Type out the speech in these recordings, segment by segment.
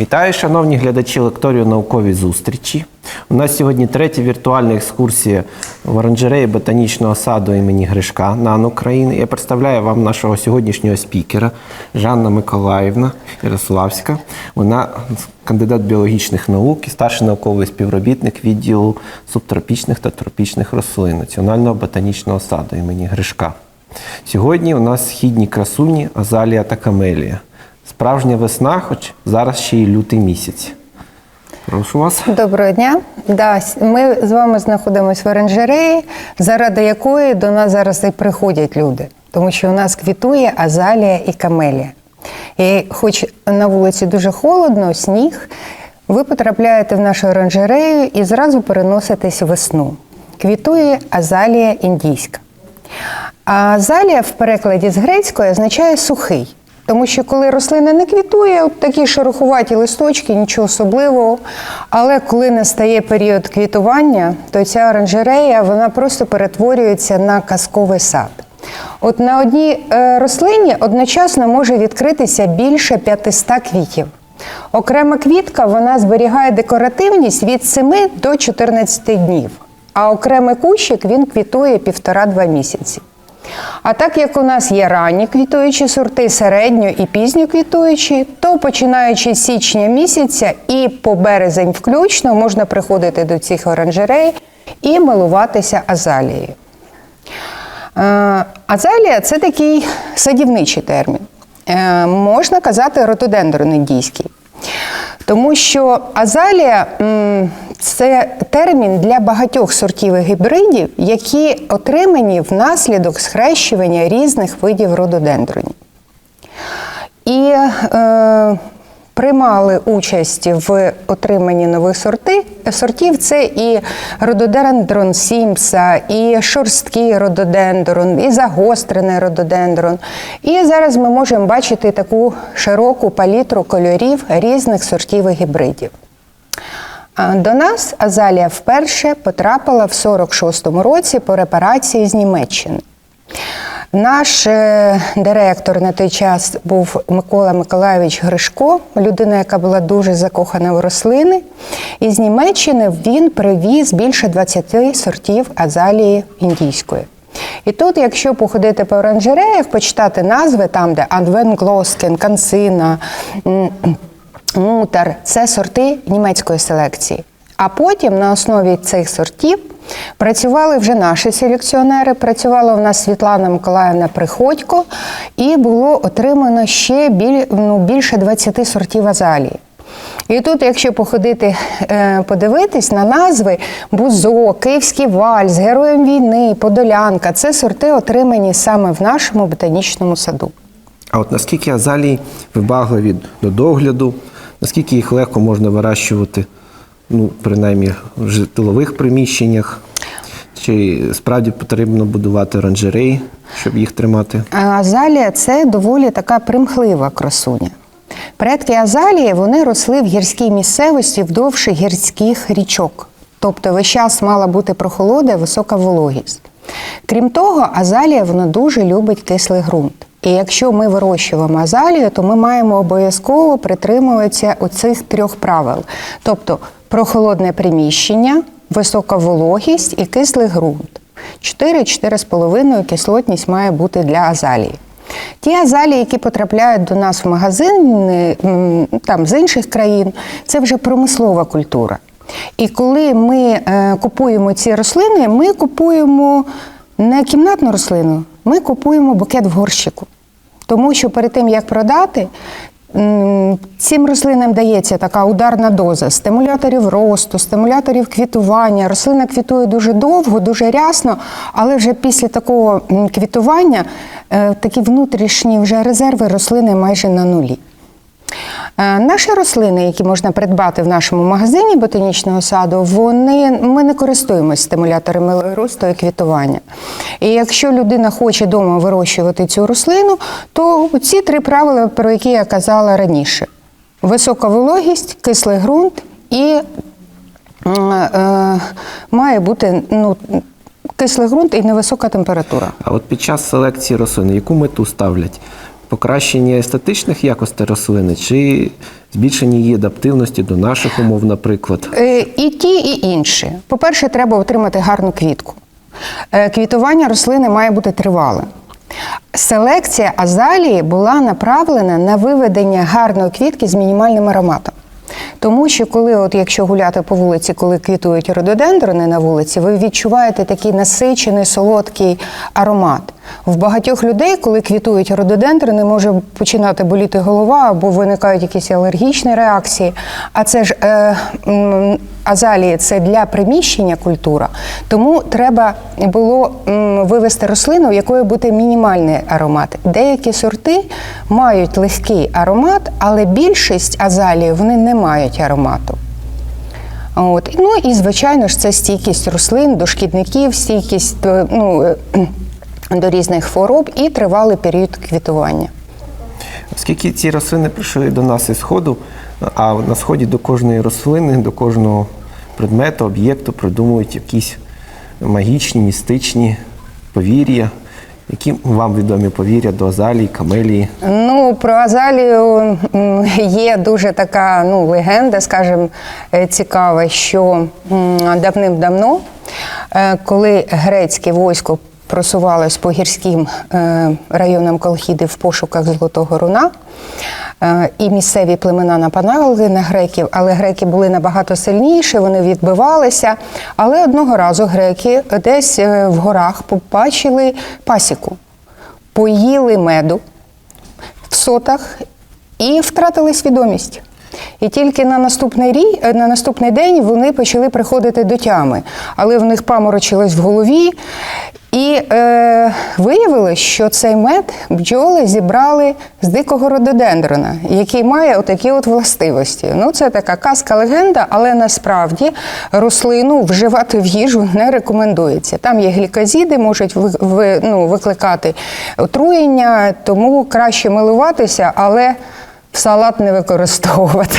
Вітаю, шановні глядачі лекторію наукові зустрічі. У нас сьогодні третя віртуальна екскурсія в оранжереї ботанічного саду імені Гришка НАН України. Я представляю вам нашого сьогоднішнього спікера Жанна Миколаївна Ярославська. Вона кандидат біологічних наук і старший науковий співробітник відділу субтропічних та тропічних рослин Національного ботанічного саду імені Гришка. Сьогодні у нас східні красуні Азалія та Камелія. Справжня весна, хоч зараз ще й лютий місяць. Прошу вас. Доброго дня. Да, ми з вами знаходимося в оранжереї, заради якої до нас зараз і приходять люди, тому що у нас квітує азалія і камелія. І хоч на вулиці дуже холодно, сніг, ви потрапляєте в нашу оранжерею і зразу переноситесь весну. Квітує азалія індійська. А азалія в перекладі з грецької означає сухий. Тому що коли рослина не квітує, от такі шерохуваті листочки, нічого особливого. Але коли настає період квітування, то ця оранжерея вона просто перетворюється на казковий сад. От на одній е, рослині одночасно може відкритися більше 500 квітів. Окрема квітка вона зберігає декоративність від 7 до 14 днів, а окремий кущик він квітує півтора-два місяці. А так як у нас є ранні квітуючі сорти, середньо і пізньо квітуючі, то починаючи з січня місяця і по березень включно можна приходити до цих оранжерей і милуватися азалією. Е, Азалія це такий садівничий термін. Е, Можна казати ротодендрон індійський. Тому що азалія це термін для багатьох сортів і гібридів, які отримані внаслідок схрещування різних видів рододендронів. І е, приймали участь в отриманні нових сорти, сортів. Це і рододендрон Сімпса, і шорсткий рододендрон, і загострений рододендрон. І зараз ми можемо бачити таку широку палітру кольорів різних сортів і гібридів. До нас азалія вперше потрапила в 46-му році по репарації з Німеччини. Наш е, директор на той час був Микола Миколайович Гришко, людина, яка була дуже закохана в рослини. І з Німеччини він привіз більше 20 сортів азалії індійської. І тут, якщо походити по оранжереях, почитати назви там, де Анвен Глоскен, Кансина, Мутар це сорти німецької селекції. А потім на основі цих сортів працювали вже наші селекціонери. Працювала у нас Світлана Миколаївна Приходько, і було отримано ще біль, ну, більше 20 сортів азалії. І тут, якщо походити, е, подивитись на назви Бузо, Київський вальс, Героєм війни, Подолянка це сорти, отримані саме в нашому ботанічному саду. А от наскільки азалії вибагливі до догляду, наскільки їх легко можна вирощувати, ну, принаймні в житлових приміщеннях, чи справді потрібно будувати оранжереї, щоб їх тримати? Азалія це доволі така примхлива красуня. Предки азалії вони росли в гірській місцевості вдовж гірських річок. Тобто весь час мала бути прохолода висока вологість. Крім того, азалія вона дуже любить кислий ґрунт. І якщо ми вирощуємо азалію, то ми маємо обов'язково притримуватися оцих трьох правил: тобто прохолодне приміщення, висока вологість і кислий ґрунт. 4-4,5 кислотність має бути для азалії. Ті азалії, які потрапляють до нас в магазини там, з інших країн, це вже промислова культура. І коли ми е, купуємо ці рослини, ми купуємо не кімнатну рослину, ми купуємо букет в горщику. Тому що перед тим, як продати, цим рослинам дається така ударна доза стимуляторів росту, стимуляторів квітування. Рослина квітує дуже довго, дуже рясно, але вже після такого квітування е, такі внутрішні вже резерви рослини майже на нулі. Е, Наші рослини, які можна придбати в нашому магазині ботанічного саду, вони ми не користуємося стимуляторами росту і квітування. І якщо людина хоче вдома вирощувати цю рослину, то ці три правила, про які я казала раніше: висока вологість, кислий ґрунт і м, е, має бути ну, кислий ґрунт і невисока температура. А от під час селекції рослин яку мету ставлять? Покращення естетичних якостей рослини чи збільшення її адаптивності до наших умов, наприклад. Е, І ті, і інші. По-перше, треба отримати гарну квітку. Е, Квітування рослини має бути тривалим. Селекція азалії була направлена на виведення гарної квітки з мінімальним ароматом. Тому що коли, от якщо гуляти по вулиці, коли квітують рододендрони на вулиці, ви відчуваєте такий насичений солодкий аромат. В багатьох людей, коли квітують рододендрони, може починати боліти голова або виникають якісь алергічні реакції. А це ж е, азалії це для приміщення культура. Тому треба було вивести рослину, у якої буде мінімальний аромат. Деякі сорти мають легкий аромат, але більшість азалії вони не мають аромату. От. Ну і звичайно ж, це стійкість рослин до шкідників, стійкість е, ну, е, до різних хвороб і тривалий період квітування. Оскільки ці рослини прийшли до нас із сходу, а на сході до кожної рослини, до кожного предмету, об'єкту придумують якісь магічні, містичні повір'я. Які вам відомі повір'я до азалії, камелії? Ну, про азалію є дуже така ну, легенда, скажімо, е, цікава, що давним-давно, е, коли грецьке військо просувалось по гірським е, районам Колхіди в пошуках золотого руна, е, і місцеві племена нападали на греків, але греки були набагато сильніші, вони відбивалися. Але одного разу греки десь е, в горах побачили пасіку, поїли меду в сотах і втратили свідомість. І тільки на наступний рік, на наступний день вони почали приходити до тями, але в них паморочилось в голові. І е, виявилось, що цей мед бджоли зібрали з дикого рододендрона, який має отакі от властивості. Ну, це така казка легенда, але насправді рослину вживати в їжу не рекомендується. Там є глікозіди, можуть ви, ви- ну, викликати отруєння, тому краще милуватися, але в салат не використовувати.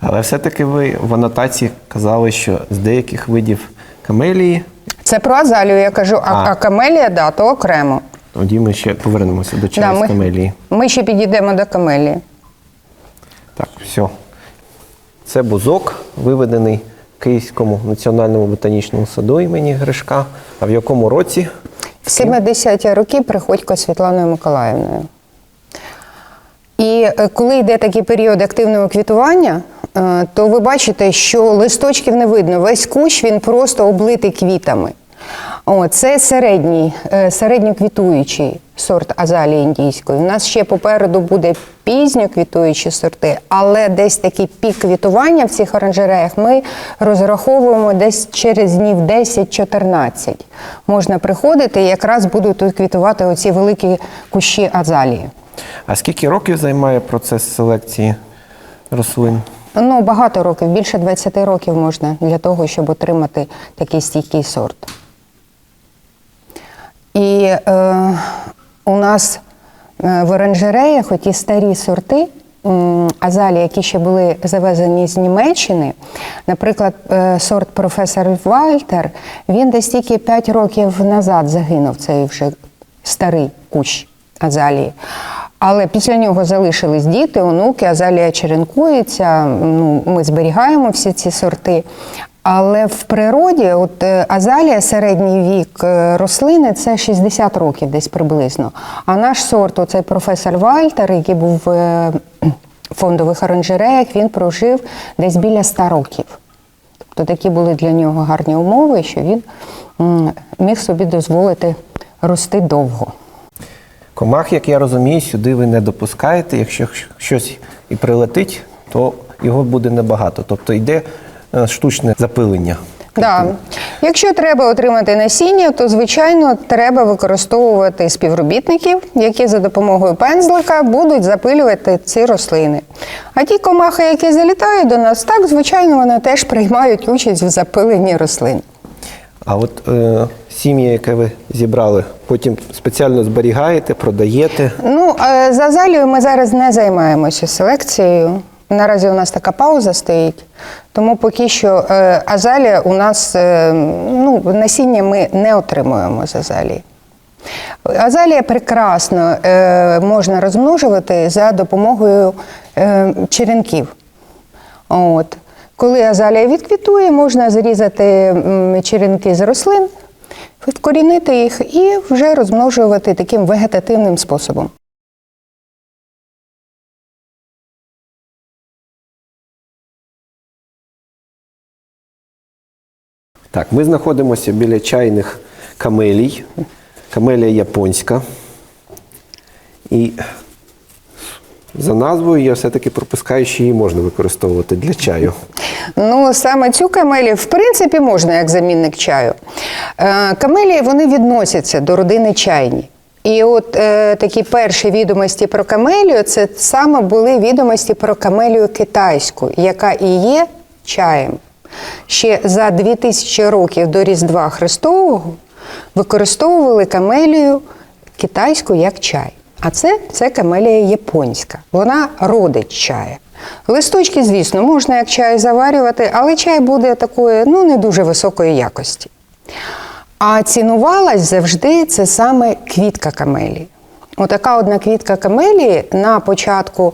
Але все-таки ви в анотації казали, що з деяких видів камелії, Це про азалію я кажу, а, А. а камелія, да, то окремо. тоді ми ще повернемося до чаю з ми, камелії. ми ще підійдемо до камелії. Так, все. Це бузок, виведений в Київському національному ботанічному саду імені Гришка. А в якому році? В 70-ті роки Приходько Світланою Миколаївною. І е, коли йде такий період активного квітування, е, то ви бачите, що листочків не видно. Весь кущ він просто облитий квітами. О, це середній, е, середньоквітуючий сорт азалії індійської. У нас ще попереду буде пізньоквітуючі сорти, але десь такий пік квітування в цих оранжереях ми розраховуємо десь через днів 10-14. Можна приходити і якраз будуть тут квітувати оці великі кущі азалії. А скільки років займає процес селекції рослин? Ну, багато років, більше 20 років можна для того, щоб отримати такий стійкий сорт. І е, у нас е, в оранжереях оті старі сорти, м, азалії, які ще були завезені з Німеччини, наприклад, е, сорт професор Вальтер, він десь тільки 5 років назад загинув цей вже старий кущ азалії. Але після нього залишились діти, онуки, азалія черенкується. Ну, ми зберігаємо всі ці сорти. Але в природі, от е, азалія, середній вік е, рослини це 60 років десь приблизно. А наш сорт, оцей професор Вальтер, який був в е, фондових оранжереях, він прожив десь біля 100 років. Тобто такі були для нього гарні умови, що він міг собі дозволити рости довго. Комах, як я розумію, сюди ви не допускаєте. Якщо щось і прилетить, то його буде небагато. Тобто йде штучне запилення. Да. Якщо треба отримати насіння, то звичайно треба використовувати співробітників, які за допомогою пензлика будуть запилювати ці рослини. А ті комахи, які залітають до нас, так звичайно вони теж приймають участь в запиленні рослин. А от е, сім'я, яке ви зібрали, потім спеціально зберігаєте, продаєте. Ну е, за залію ми зараз не займаємося селекцією. Наразі у нас така пауза стоїть, тому поки що е, азалія у нас е, ну, насіння ми не отримуємо з азалії. Азалія прекрасно е, можна розмножувати за допомогою е, черенків. От. Коли азалія відквітує, можна зрізати черенки з рослин, вкорінити їх і вже розмножувати таким вегетативним способом. Так, ми знаходимося біля чайних камелій. Камелія японська. І за назвою я все-таки пропускаю, що її можна використовувати для чаю. Ну, саме цю камелію, в принципі, можна як замінник чаю. Е, камелії вони відносяться до родини чайні. І от е, такі перші відомості про камелію це саме були відомості про камелію китайську, яка і є чаєм. Ще за 2000 років до Різдва Христового використовували камелію китайську як чай. А це, це камелія японська. Вона родить чая. Листочки, звісно, можна як чай заварювати, але чай буде такої ну, не дуже високої якості. А цінувалась завжди це саме квітка камелії. Отака одна квітка камелії на початку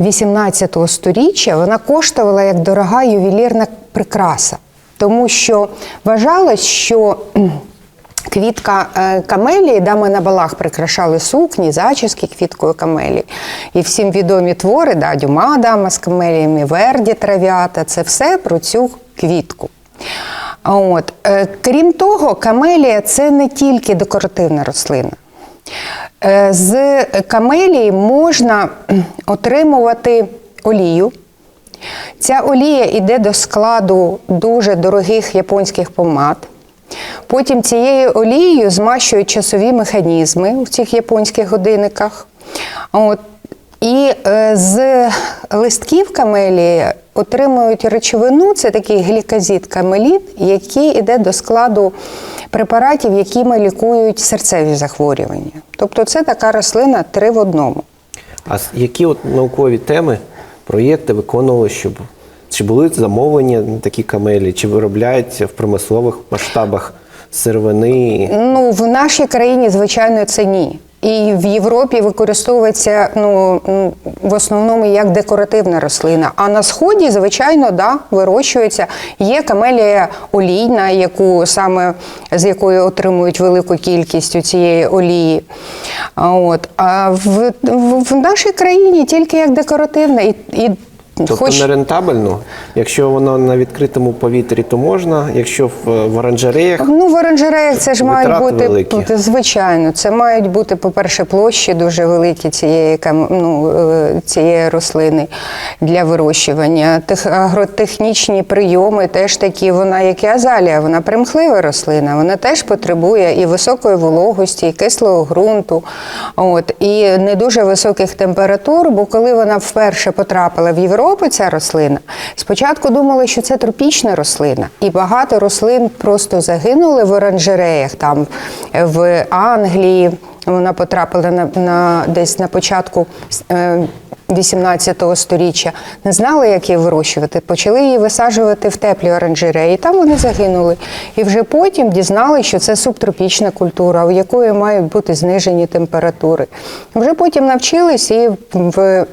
18 століття вона коштувала як дорога ювелірна прикраса, тому що вважалось, що Квітка е, камелії, дами на балах прикрашали сукні, зачіски квіткою камелії. І всім відомі твори, да, Дюма дама з камеліями, Верді трав'ята це все про цю квітку. От. е, Крім того, камелія це не тільки декоративна рослина. Е, З камелії можна отримувати олію. Ця олія йде до складу дуже дорогих японських помад. Потім цією олією змащують часові механізми в цих японських годинниках. От. І е, з листків камелії отримують речовину, це такий глікозид камелін, який йде до складу препаратів, якими лікують серцеві захворювання. Тобто це така рослина три в одному. А які от наукові теми, проєкти виконували, щоб чи були замовлення такі камелі, чи виробляються в промислових масштабах сировини? Ну, в нашій країні, звичайно, це ні. І в Європі використовується ну, в основному як декоративна рослина. А на сході, звичайно, да, вирощується. Є камелія олійна, яку саме з якої отримують велику кількість у цієї олії. От. а в, в, в нашій країні тільки як декоративна. І, і Тобто хоч... не рентабельно. Якщо воно на відкритому повітрі, то можна. Якщо в, в оранжереях, Ну, в оранжереях це ж мають бути великі. звичайно. Це мають бути, по-перше, площі дуже великі цієї ну, е, цієї рослини для вирощування. Тех, агротехнічні прийоми теж такі. Вона, як і азалія, вона примхлива рослина. Вона теж потребує і високої вологості, і кислого ґрунту, от і не дуже високих температур. Бо коли вона вперше потрапила в Європу, ця рослина, спочатку думали, що це тропічна рослина, і багато рослин просто загинули в оранжереях, там е, в Англії. Вона потрапила на, на десь на початку е, 18 століття. Не знали, як її вирощувати. Почали її висаджувати в теплі оранжереї. І там вони загинули. І вже потім дізнали, що це субтропічна культура, у якої мають бути знижені температури. Вже потім навчились і в.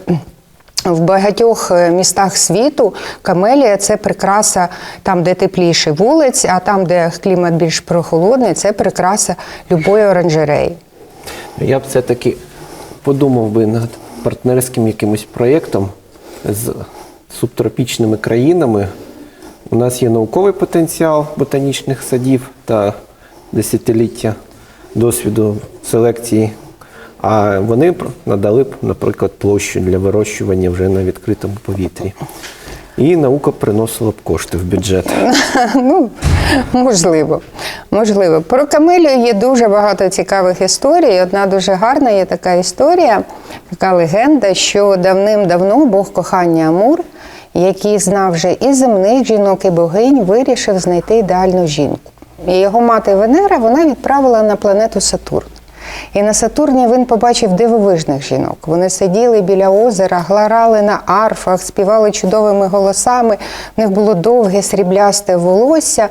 В багатьох е, містах світу камелія це прикраса там, де тепліше вулиць, а там, де клімат більш прохолодний, це прикраса любої оранжереї. я б все-таки подумав би над партнерським якимось проєктом з субтропічними країнами. У нас є науковий потенціал ботанічних садів та десятиліття досвіду селекції. А вони б надали б, наприклад, площу для вирощування вже на відкритому повітрі. І наука приносила б кошти в бюджет. Ну, можливо. Можливо. Про камелію є дуже багато цікавих історій. Одна дуже гарна є така історія, така легенда, що давним-давно Бог кохання Амур, який знав вже і земних жінок, і богинь, вирішив знайти ідеальну жінку. І його мати Венера вона відправила на планету Сатурн. І на Сатурні він побачив дивовижних жінок. Вони сиділи біля озера, гларали на арфах, співали чудовими голосами. В них було довге сріблясте волосся.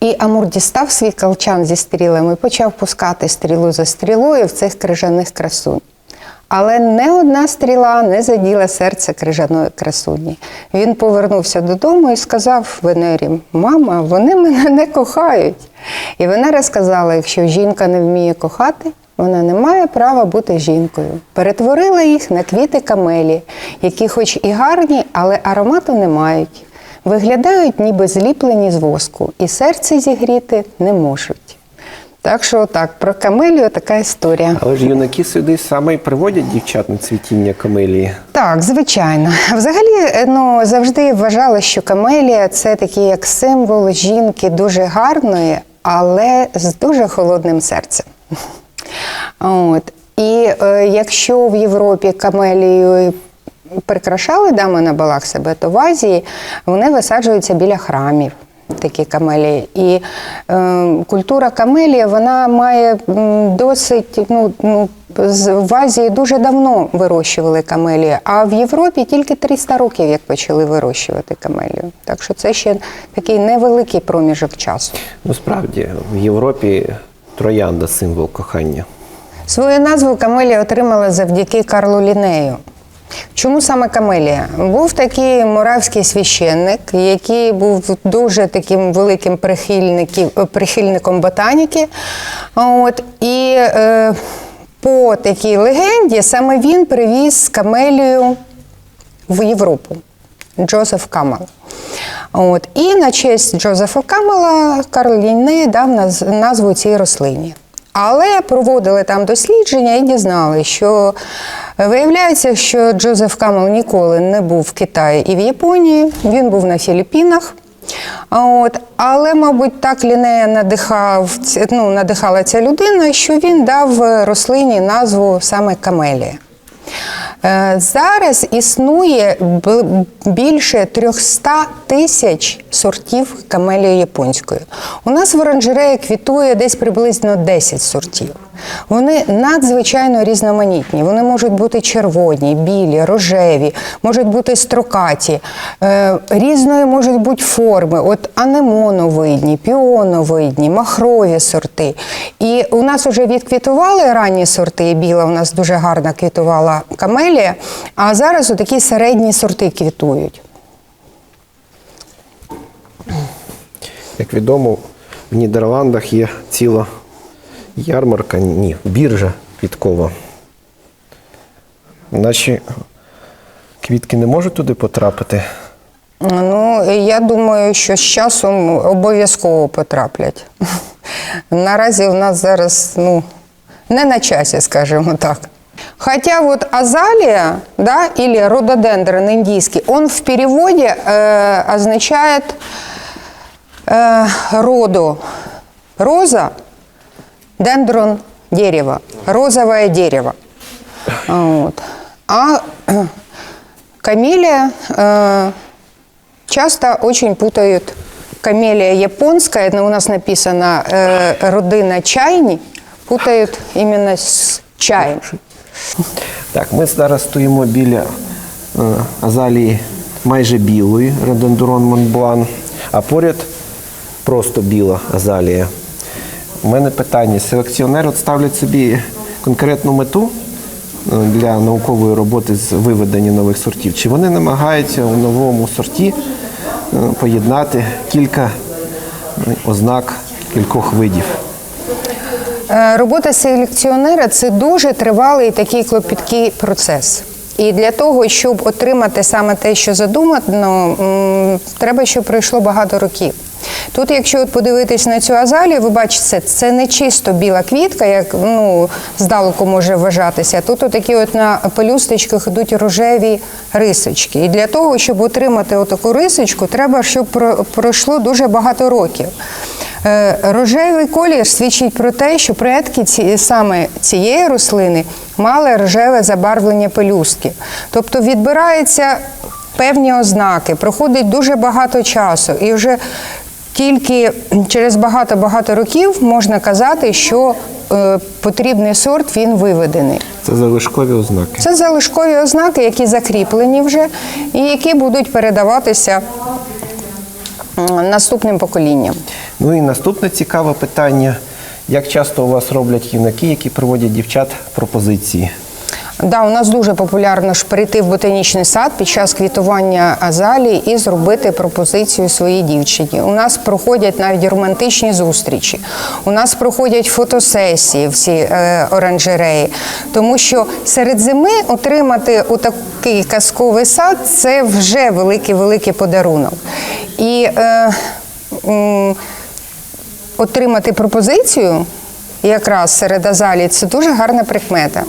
І Амур дістав свій колчан зі стрілами почав пускати стрілу за стрілою в цих крижаних красунь. Але не одна стріла не заділа серце крижаної красуні. Він повернувся додому і сказав Венері: Мама, вони мене не кохають. І Венера сказала: якщо жінка не вміє кохати, вона не має права бути жінкою. Перетворила їх на квіти камелі, які, хоч і гарні, але аромату не мають. Виглядають ніби зліплені з воску, і серце зігріти не можуть. Так що так, про камелію така історія. Але ж юнаки сюди саме й приводять дівчат на цвітіння камелії. Так, звичайно. Взагалі, е, ну завжди вважала, що камелія це такий як символ жінки дуже гарної, але з дуже холодним серцем. От. І е, якщо в Європі камелією прикрашали дами на балах себе, то в Азії вони висаджуються біля храмів. Такі камелії. І е, культура камелії вона має досить, ну, ну, в Азії дуже давно вирощували камелії, а в Європі тільки 300 років, як почали вирощувати камелію. Так що це ще такий невеликий проміжок часу. Ну, справді, в Європі троянда символ кохання. Свою назву Камелія отримала завдяки Карлу Лінею. Чому саме Камелія? Був такий моравський священник, який був дуже таким великим прихильником ботаніки. От, і е, по такій легенді саме він привіз камелію в Європу. Джозеф Камел. От. І на честь Джозефа Камела Карл Лінне дав назву цій рослині. Але проводили там дослідження і дізнали, що виявляється, що Джозеф Камел ніколи не був в Китаї і в Японії, він був на Філіппінах. От, але, мабуть, так Лінея надихав, ну, надихала ця людина, що він дав рослині назву саме камелія. Е, Зараз існує більше 300 тисяч сортів камелії японської. У нас в оранжереї квітує десь приблизно 10 сортів. Вони надзвичайно різноманітні. Вони можуть бути червоні, білі, рожеві, можуть бути строкаті, е, різної можуть бути форми. От анемоновидні, піоновидні, махрові сорти. І у нас вже відквітували ранні сорти. Біла у нас дуже гарно квітувала камелія, а зараз такі середні сорти квітують. Як відомо, в Нідерландах є ціла ярмарка, ні, біржа квіткова. Наші квітки не можуть туди потрапити. Ну, я думаю, що з часом обов'язково потраплять. Наразі у нас зараз ну, не на часі, скажімо так. Хотя вот азалия, да, или рододендрон индийский, он в переводе э, означает э, роду роза, дендрон дерево, розовое дерево. Вот. А э, камелия э, часто очень путают камелия японская, но у нас написано э, родина чайни, путают именно с чаем. Так, ми зараз стоїмо біля е, азалії майже білої, рододендрон Монблан, а поряд просто біла азалія. У мене питання: селекціонери от ставлять собі конкретну мету для наукової роботи з виведення нових сортів? Чи вони намагаються у новому сорті е, поєднати кілька е, ознак кількох видів? Е, Робота селекціонера це дуже тривалий такий клопіткий процес. І для того, щоб отримати саме те, що задумано, треба, щоб пройшло багато років. Тут, якщо от подивитись на цю азалію, ви бачите, це не чисто біла квітка, як ну, здалеку може вважатися. Тут такі от на пелюсточках йдуть рожеві рисочки. І для того, щоб отримати отаку рисочку, треба, щоб пройшло дуже багато років. Е, Рожевий колір свідчить про те, що предки ці, саме цієї рослини мали рожеве забарвлення пелюстки. Тобто відбираються певні ознаки, проходить дуже багато часу, і вже тільки через багато-багато років можна казати, що е, потрібний сорт він виведений. Це залишкові ознаки. Це залишкові ознаки, які закріплені вже, і які будуть передаватися наступним поколінням. Ну і наступне цікаве питання. Як часто у вас роблять юнаки, які проводять дівчат пропозиції? Да, у нас дуже популярно ж прийти в ботанічний сад під час квітування азалії і зробити пропозицію своїй дівчині. У нас проходять навіть романтичні зустрічі. У нас проходять фотосесії всі е, оранжереї, тому що серед зими отримати отакий казковий сад це вже великий великий подарунок. І е, м, отримати пропозицію якраз серед азалій це дуже гарна прикмета.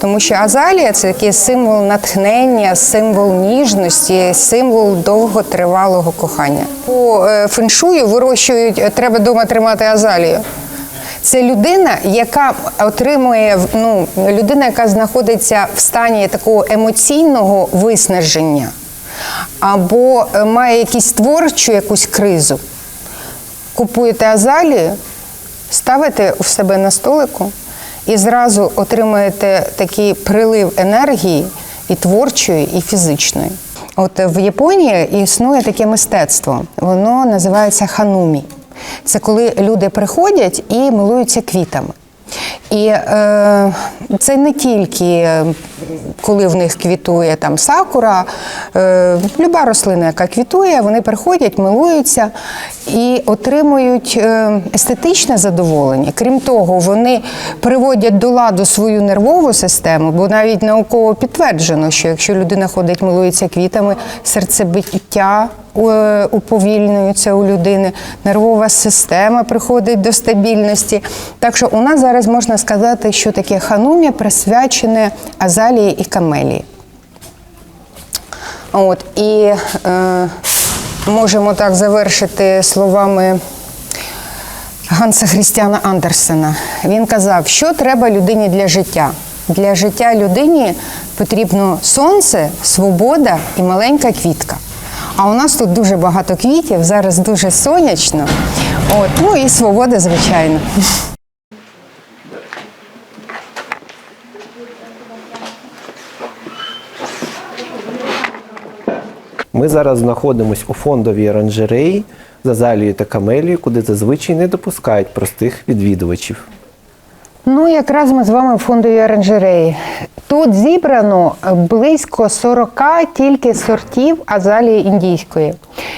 Тому що азалія це такий символ натхнення, символ ніжності, символ довготривалого кохання. По е, феншую вирощують, е, треба вдома тримати азалію. Це людина, яка отримує ну, людина, яка знаходиться в стані такого емоційного виснаження, або е, має якусь творчу якусь кризу купуєте азалію, ставите в себе на столику і зразу отримуєте такий прилив енергії і творчої, і фізичної. От в Японії існує таке мистецтво, воно називається ханумі. Це коли люди приходять і милуються квітами. І е, це не тільки е, коли в них квітує там сакура, е, люба рослина, яка квітує, вони приходять, милуються і отримують е, естетичне задоволення. Крім того, вони приводять до ладу свою нервову систему, бо навіть науково підтверджено, що якщо людина ходить, милується квітами, серцебиття е, уповільнюється у людини, нервова система приходить до стабільності. Так що у нас зараз можна сказати, що таке ханумі присвячене азалії і камелії. От, і е, можемо так завершити словами Ганса Хрістіана Андерсена. Він казав, що треба людині для життя. Для життя людині потрібно сонце, свобода і маленька квітка. А у нас тут дуже багато квітів, зараз дуже сонячно. От, ну і свобода, звичайно. Ми зараз знаходимося у фондовій оранжереї з азалією та камелією, куди зазвичай не допускають простих відвідувачів. Ну, якраз ми з вами в фондовій оранжереї. Тут зібрано близько 40 тільки сортів азалії індійської.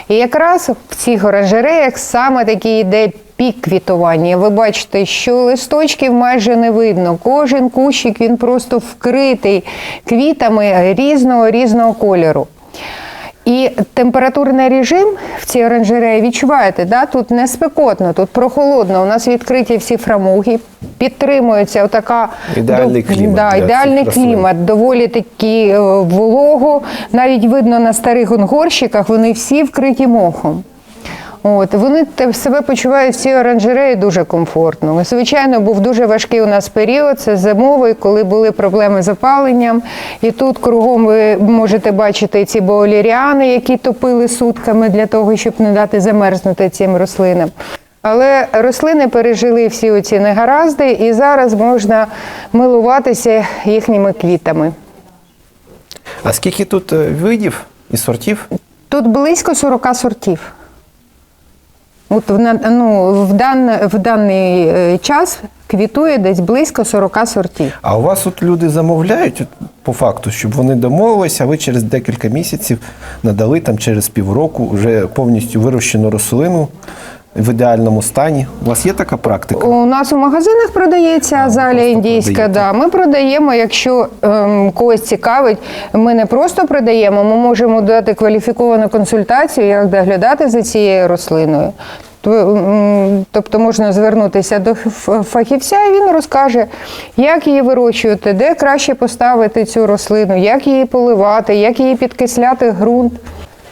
І якраз в цих оранжереях саме такий йде пік квітування. Ви бачите, що листочків майже не видно. Кожен кущик він просто вкритий квітами різного різного кольору. І температурний режим в цій оранжереї відчуваєте, да? тут не спекотно, тут прохолодно. У нас відкриті всі фрамуги, підтримується така Ідеальний клімат Да, ідеальний клімат, доволі такі е, волого. Навіть видно на старих гонгорщиках, вони всі вкриті мохом. От, вони себе почувають в цій оранжереї дуже комфортно. Звичайно, був дуже важкий у нас період, це зимовий, коли були проблеми з опаленням. І тут кругом ви можете бачити ці бооліріани, які топили сутками для того, щоб не дати замерзнути цим рослинам. Але рослини пережили всі оці негаразди, і зараз можна милуватися їхніми квітами. А скільки тут е, видів і сортів? Тут близько 40 сортів. От ну, в, дан, в даний е, час квітує десь близько 40 сортів. А у вас тут люди замовляють от, по факту, щоб вони домовилися, а ви через декілька місяців надали там через півроку вже повністю вирощену рослину в ідеальному стані. У вас є така практика? У нас у магазинах продається азалія просто індійська. продаєте. Да. Ми продаємо, якщо ем, когось цікавить, ми не просто продаємо, ми можемо дати кваліфіковану консультацію, як доглядати за цією рослиною. Тобто можна звернутися до фахівця, і він розкаже, як її вирощувати, де краще поставити цю рослину, як її поливати, як її підкисляти ґрунт.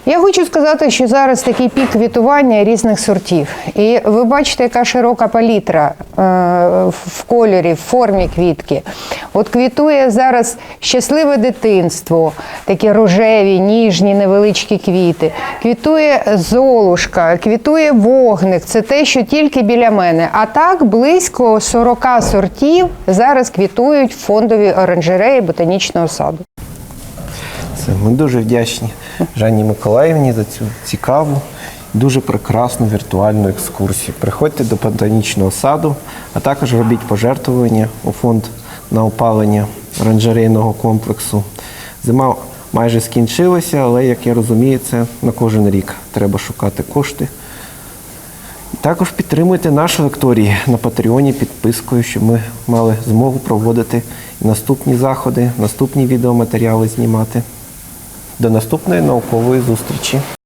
Я хочу сказати, що зараз такий пік квітування різних сортів. І ви бачите, яка широка палітра е, в кольорі, в формі квітки. От квітує зараз щасливе дитинство, такі рожеві, ніжні, невеличкі квіти. Квітує золушка, квітує вогник. Це те, що тільки біля мене. А так близько 40 сортів зараз квітують в фондовій оранжереї ботанічного саду. Це ми дуже вдячні Жанні Миколаївні за цю цікаву дуже прекрасну віртуальну екскурсію. Приходьте до ботанічного саду, а також робіть пожертвування у фонд на опалення оранжерейного комплексу. Зима майже скінчилася, але, як я розумію, це на кожен рік треба шукати кошти. Також підтримуйте наші лекторії на Патреоні підпискою, щоб ми мали змогу проводити наступні заходи, наступні відеоматеріали знімати. До наступної наукової зустрічі!